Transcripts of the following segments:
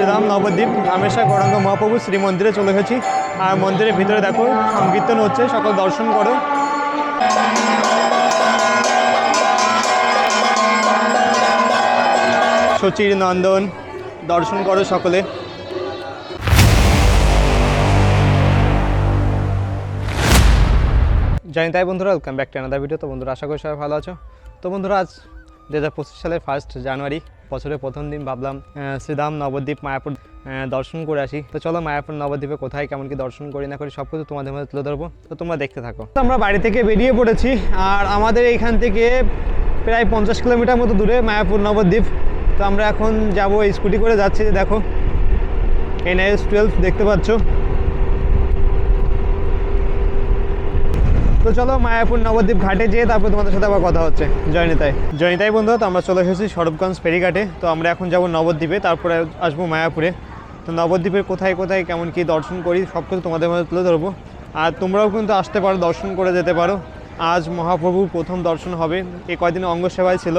শ্রীরাম নবদ্বীপ রামেশ্বর গৌরাঙ্গ মহাপ্রভু শ্রী মন্দিরে চলে গেছি আর মন্দিরের ভিতরে দেখো সংকীর্তন হচ্ছে, সকল দর্শন করো। সচির নন্দন, দর্শন করো সকলে। জানি তাই বন্ধুরা welcome back to another video তো বন্ধুরা, আশা করি সবাই ভালো আছো। তো বন্ধুরা, আজ দু হাজার পঁচিশ সালের ফার্স্ট জানুয়ারি বছরের প্রথম দিন ভাবলাম শ্রীধাম নবদ্বীপ মায়াপুর দর্শন করে আসি। তো চলো মায়াপুর নবদ্বীপে কোথায়, কেমন কি দর্শন করি না করি সব কিছু তোমাদের মধ্যে তুলে ধরবো। তো তোমরা দেখতে থাকো। আমরা বাড়ি থেকে বেরিয়ে পড়েছি, আর আমাদের এইখান থেকে প্রায় পঞ্চাশ কিলোমিটার মতো দূরে মায়াপুর নবদ্বীপ। তো আমরা এখন যাব স্কুটি করে যাচ্ছি, দেখো, এনআইএস টুয়েলভ দেখতে পাচ্ছ। তো চলো মায়াপুর নবদ্বীপ ঘাটে যেয়ে তারপর তোমাদের সাথে আবার কথা হচ্ছে। জয়নিতাই। জয়নিতাই বন্ধু, তো আমরা চলে এসেছি সরবগঞ্জ ফেরিঘাটে। তো আমরা এখন যাব নবদ্বীপে, তারপরে আসব মায়াপুরে। তো নবদ্বীপের কোথায় কোথায় কেমন কি দর্শন করি, সব কিছু তোমাদের মধ্যে তুলে ধরবো। আর তোমরাও কিন্তু আসতে পারো, দর্শন করে যেতে পারো। আজ মহাপ্রভুর প্রথম দর্শন হবে এই কয়দিন অঙ্গ সেবায় ছিল।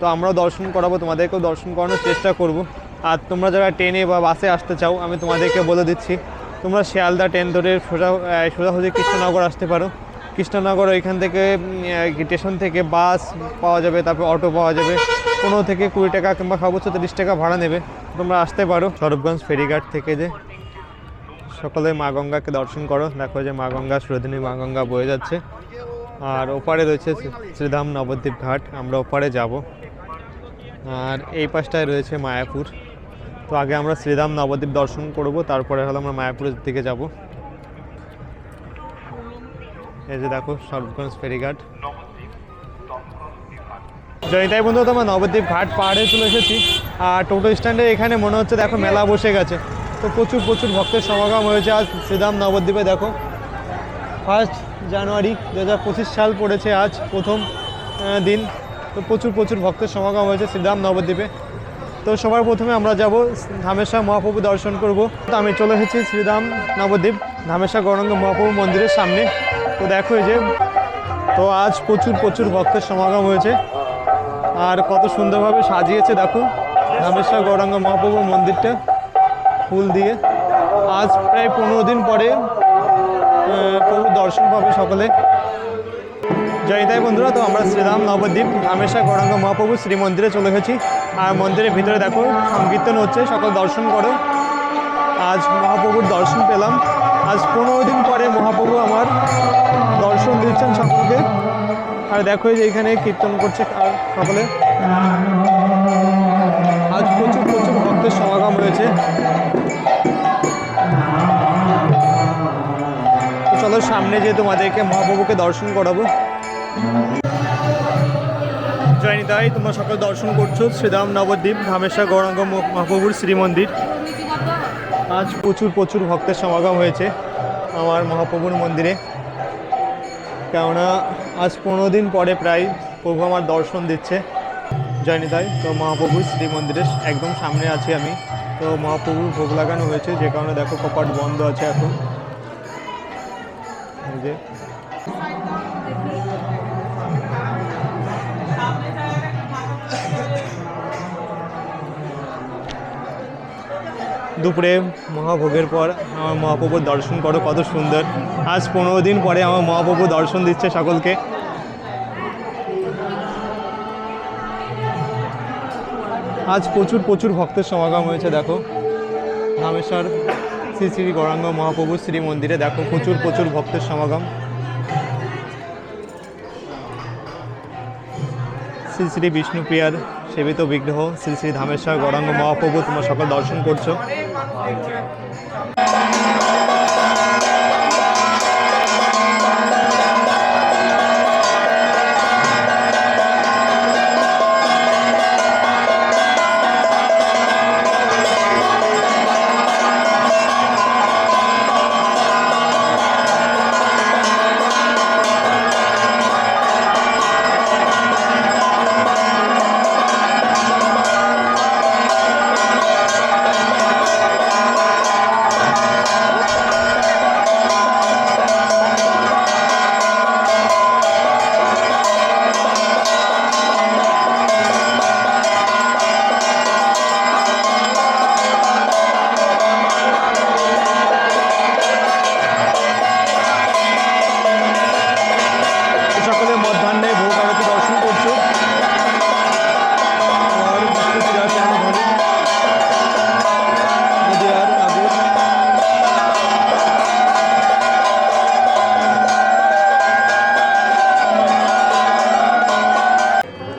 তো আমরাও দর্শন করাবো, তোমাদেরকেও দর্শন করানোর চেষ্টা করব। আর তোমরা যারা ট্রেনে বা বাসে আসতে চাও, আমি তোমাদেরকে বলে দিচ্ছি, তোমরা শিয়ালদা ট্রেন ধরে সোজা সোজাসুজি কৃষ্ণনগর আসতে পারো। কৃষ্ণনগর, এখান থেকে স্টেশন থেকে বাস পাওয়া যাবে, তারপর অটো পাওয়া যাবে। পনেরো থেকে কুড়ি টাকা কিংবা সর্বোচ্চ তিরিশ টাকা ভাড়া নেবে। তোমরা আসতে পারো সরবগঞ্জ ফেরিঘাট থেকে যে। সকলে মা গঙ্গাকে দর্শন করো। দেখো যে মা গঙ্গা, সুরধিনী মা গঙ্গা বয়ে যাচ্ছে। আর ওপারে রয়েছে শ্রীধাম নবদ্বীপ ঘাট। আমরা ওপারে যাব। আর এই পাশটায় রয়েছে মায়াপুর। তো আগে আমরা শ্রীধাম নবদ্বীপ দর্শন করব, তারপরে হলো আমরা মায়াপুরের দিকে যাব। এই যে দেখো সরবগঞ্জ ফেরিঘাট। জয়িতাই বন্ধু তোমার নবদ্বীপ ঘাট পাহাড়ে চলে এসেছি। আর টোটো স্ট্যান্ডে এখানে মনে হচ্ছে দেখো মেলা বসে গেছে। তো প্রচুর প্রচুর ভক্তের সমাগম হয়েছে আজ শ্রীধাম নবদ্বীপে দেখো। ফার্স্ট জানুয়ারি দু হাজার পঁচিশ সাল পড়েছে আজ প্রথম দিন। তো প্রচুর প্রচুর ভক্তের সমাগম হয়েছে শ্রীধাম নবদ্বীপে। তো সবার প্রথমে আমরা যাব ধামেশ্বর মহাপ্রভু দর্শন করব। তো আমি চলে এসেছি শ্রীধাম নবদ্বীপ ধামেশ্বর গৌরাঙ্গ মহাপ্রভু মন্দিরের সামনে। তো দেখো এই যে, তো আজ প্রচুর প্রচুর ভক্তের সমাগম হয়েছে। আর কত সুন্দরভাবে সাজিয়েছে, দেখো, রামেশ্বর গৌরাঙ্গ মহাপ্রভু মন্দিরটা ফুল দিয়ে। আজ প্রায় পনেরো দিন পরে প্রভু দর্শন পাবে সকলে। জয়িতাই বন্ধুরা, তো আমরা শ্রীরাম নবদ্বীপ রামেশ্বর গৌরাঙ্গ মহাপ্রভু শ্রী মন্দিরে চলে এসেছি। আর মন্দিরের ভিতরে দেখো, সংকীর্তন হচ্ছে, সকল দর্শন করো। আজ মহাপ্রভুর দর্শন পেলাম। দেখো যে এখানে কীর্তন করছে সকলে। আজ প্রচুর প্রচুর ভক্তের সমাগম হয়েছে তো চলো সামনে যেয়ে তোমাদেরকে মহাপ্রভুকে দর্শন করাবো। জয়নিতাই, তোমরা সকল দর্শন করছ শ্রীরাম নবদ্বীপ ধামেশ্বর গৌরাঙ্গ মহাপ্রভুর শ্রীমন্দির। আজ প্রচুর প্রচুর ভক্তের সমাগম হয়েছে আমার মহাপ্রভুর মন্দিরে। কেননা আজ পনেরো দিন পরে প্রায় প্রভু আমার দর্শন দিচ্ছে। জয়নিতাই তো মহাপ্রভুর শ্রী মন্দিরের একদম সামনে আছি আমি। তো মহাপ্রভুর ভোগ লাগানো হয়েছে, যে কারণে দেখো কপাট বন্ধ আছে এখন। দুপুরে মহাভোগের পর আমার মহাপ্রভুর দর্শন করো, কত সুন্দর। আজ পনেরো দিন পরে আমার মহাপ্রভু দর্শন দিচ্ছে সকলকে। আজ প্রচুর প্রচুর ভক্তের সমাগম হয়েছে, দেখো। রামেশ্বর, শ্রী শ্রী গৌরাঙ্গ মহাপ্রভু শ্রী মন্দিরে দেখো, প্রচুর প্রচুর ভক্তের সমাগম। শ্রী শ্রী বিষ্ণুপ্রিয়ার সেবিত বিগ্রহ শ্রী শ্রী ধামেশ্বর গৌরাঙ্গ মহাপ্রভু তোমরা সকল দর্শন করছ।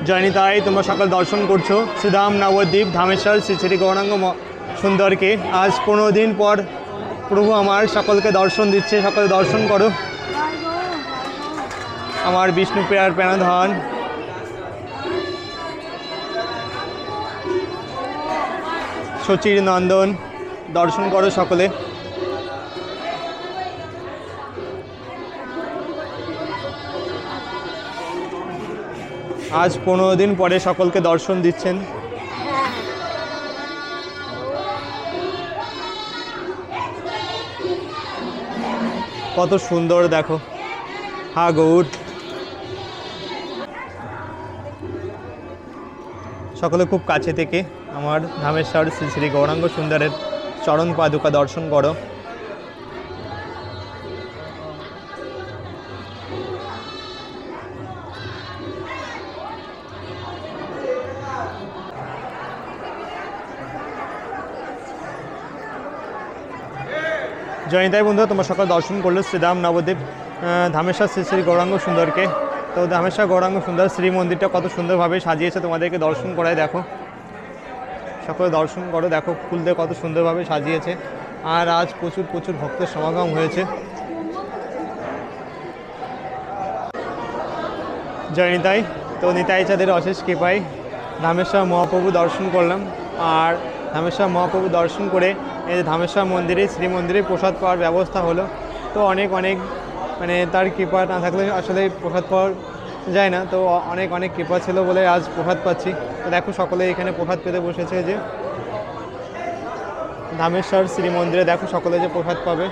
জয়নিতাই, তোমরা সকাল দর্শন করছ। শ্রীধাম নবদ্বীপ, ধামেশ্বর শ্রী শ্রী গৌরাঙ্গ সুন্দরকে। আজ পনেরো দিন পর প্রভু আমার সকলকে দর্শন দিচ্ছে। সকলে দর্শন করো। আমার বিষ্ণু বিষ্ণুপ্রিয়ার প্রাণধন। সচির নন্দন, দর্শন করো সকলে। আজ পনেরো দিন পরে সকলকে দর্শন দিচ্ছেন। কত সুন্দর, দেখো। হা গৌর সকলে খুব কাছে থেকে আমার ধামেশ্বর শ্রী শ্রী গৌরাঙ্গ সুন্দরের চরণ পাদুকা দর্শন করো। জয়নিতাই বন্ধু তোমার সকাল দর্শন করল শ্রীরাম নবদ্বীপ ধামেশ্বর শ্রী শ্রী গৌরাঙ্গ সুন্দরকে। তো ধামেশ্বর গৌরাঙ্গ সুন্দর শ্রী মন্দিরটা কত সুন্দরভাবে সাজিয়েছে, তোমাদেরকে দর্শন করায় দেখো। সকলে দর্শন করো, দেখো ফুল দিয়ে কত সুন্দরভাবে সাজিয়েছে। আর আজ প্রচুর প্রচুর ভক্তের সমাগম হয়েছে। জয় নিতাই। তো নিতাই চাঁদের অশেষ কৃপায় ধামেশ্বর মহাপ্রভু দর্শন করলাম। আর ধামেশ্বর মহাপ্রভু দর্শন করে এই যে ধামেশ্বর মন্দিরে, শ্রী মন্দিরে প্রসাদ পাওয়ার ব্যবস্থা হলো। তো অনেক অনেক মানে তার কৃপা না থাকলে আসলে প্রসাদ পাওয়া যায় না। তো অনেক অনেক কৃপা ছিল বলে আজ প্রসাদ পাচ্ছি। তো দেখো সকলে এখানে প্রসাদ পেতে বসেছে যে ধামেশ্বর শ্রী মন্দিরে দেখো সকলে যে প্রসাদ পাবে।